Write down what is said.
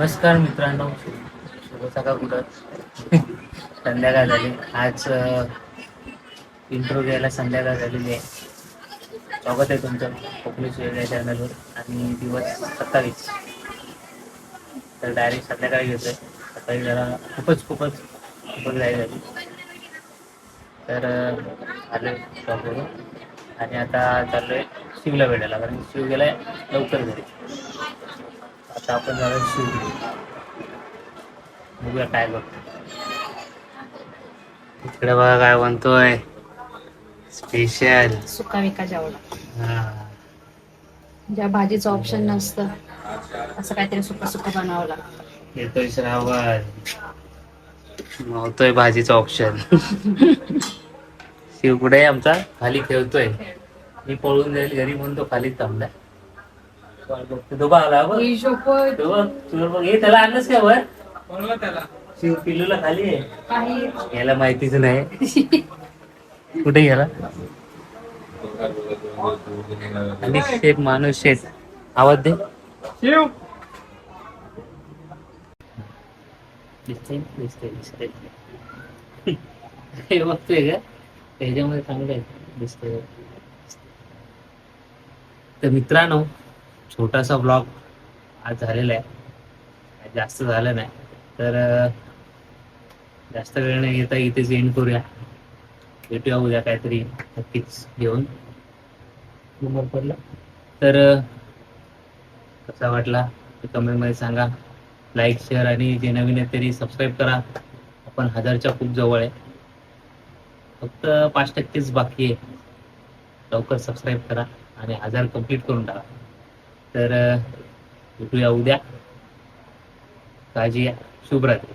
नमस्कार मित्रांनो. शुभ सकाळ कुठं संध्याकाळ झाली. आज इंट्रो घ्यायला संध्याकाळ झालेली आहे. स्वागत आहे तुमचं. कोकणी या चॅनलवर आणि दिवस सत्तावीस. तर डायरेक्ट संध्याकाळी घेतोय. सकाळी जरा खूपच खूपच खूपच जाय झाली तर आलो शॉपवरून आणि आता चाललोय शिवला भेटायला. कारण शिव गेलाय लवकर घरी. आपण जरा शिव बघूया काय बघतो. इकडे बघा काय म्हणतोय. स्पेशल सुका विका जेवढा हा. ज्या भाजीचं ऑप्शन नसतं असं काहीतरी सुका सुका बनावं लागतं. येतोय श्रावण नव्हतोय भाजीचा ऑप्शन शिव कुठे आमचा? खाली खेळतोय. मी पळून जाईल घरी म्हणून तो खाली थांबलाय. आला बघ ही बघ हे त्याला आणलंस का वर? शिव पिल्लूला खाली आहे. काही. याला माहितीच नाही. कुठे गेला? आणि शेत माणूस शेत आवाज दे. दिसते दिसते दिसते हे बघतोय का? त्याच्यामध्ये चांगलं आहे. दिसतंय. तर मित्रांनो छोटासा ब्लॉग आज झालेला आहे. जास्त झालं नाही. तर जास्त वेळ नाही घेता इथेच एंड करूया. भेटूया उद्या काहीतरी नक्कीच घेऊन. पडला? तर कसा वाटला ते कमेंटमध्ये सांगा. लाईक शेअर आणि जे नवीन आहेत तरी सबस्क्राईब करा. आपण हजारच्या खूप जवळ आहे. फक्त पाच टक्केच बाकी आहे. लवकर सबस्क्राईब करा आणि हजार कंप्लीट करून टाका. तर भेटूया उद्या. काळजी या शुभरात्री.